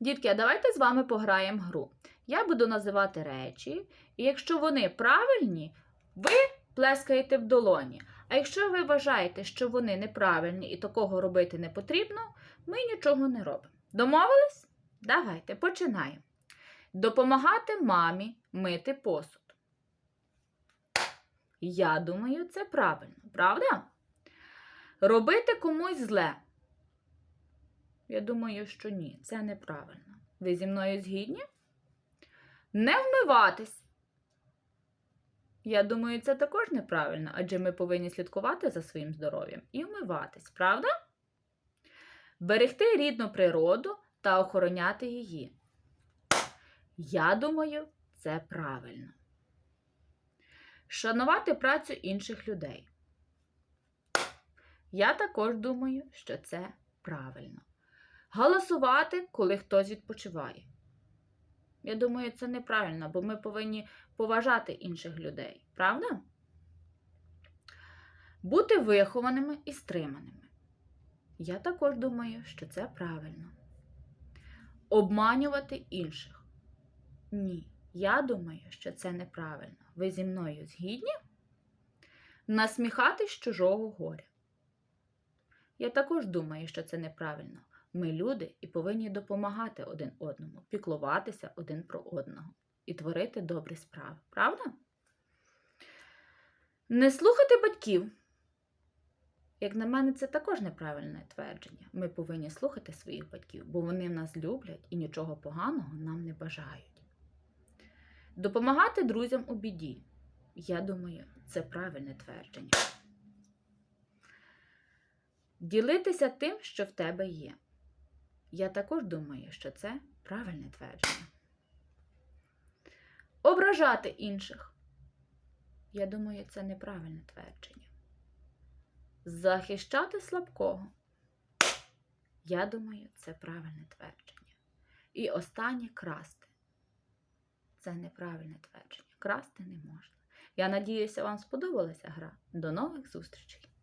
Дітки, а давайте з вами пограємо гру. Я буду називати речі, і якщо вони правильні, ви плескаєте в долоні. А якщо ви вважаєте, що вони неправильні і такого робити не потрібно, ми нічого не робимо. Домовились? Давайте починаємо. Допомагати мамі мити посуд. Я думаю, це правильно, правда? Робити комусь зле. Я думаю, що ні, це неправильно. Ви зі мною згідні? Не вмиватись. Я думаю, це також неправильно, адже ми повинні слідкувати за своїм здоров'ям і вмиватись, правда? Берегти рідну природу та охороняти її. Я думаю, це правильно. Шанувати працю інших людей. Я також думаю, що це правильно. Голосувати, коли хтось відпочиває. Я думаю, це неправильно, бо ми повинні поважати інших людей, правда? Бути вихованими і стриманими. Я також думаю, що це правильно. Обманювати інших. Ні, я думаю, що це неправильно. Ви зі мною згідні? Насміхатись чужого горя. Я також думаю, що це неправильно. Ми люди і повинні допомагати один одному, піклуватися один про одного і творити добрі справи. Правда? Не слухати батьків. Як на мене, це також неправильне твердження. Ми повинні слухати своїх батьків, бо вони нас люблять і нічого поганого нам не бажають. Допомагати друзям у біді. Я думаю, це правильне твердження. Ділитися тим, що в тебе є. Я також думаю, що це правильне твердження. Ображати інших. Я думаю, це неправильне твердження. Захищати слабкого. Я думаю, це правильне твердження. І останнє красти. Це неправильне твердження. Красти не можна. Я надіюся, вам сподобалася гра. До нових зустрічей!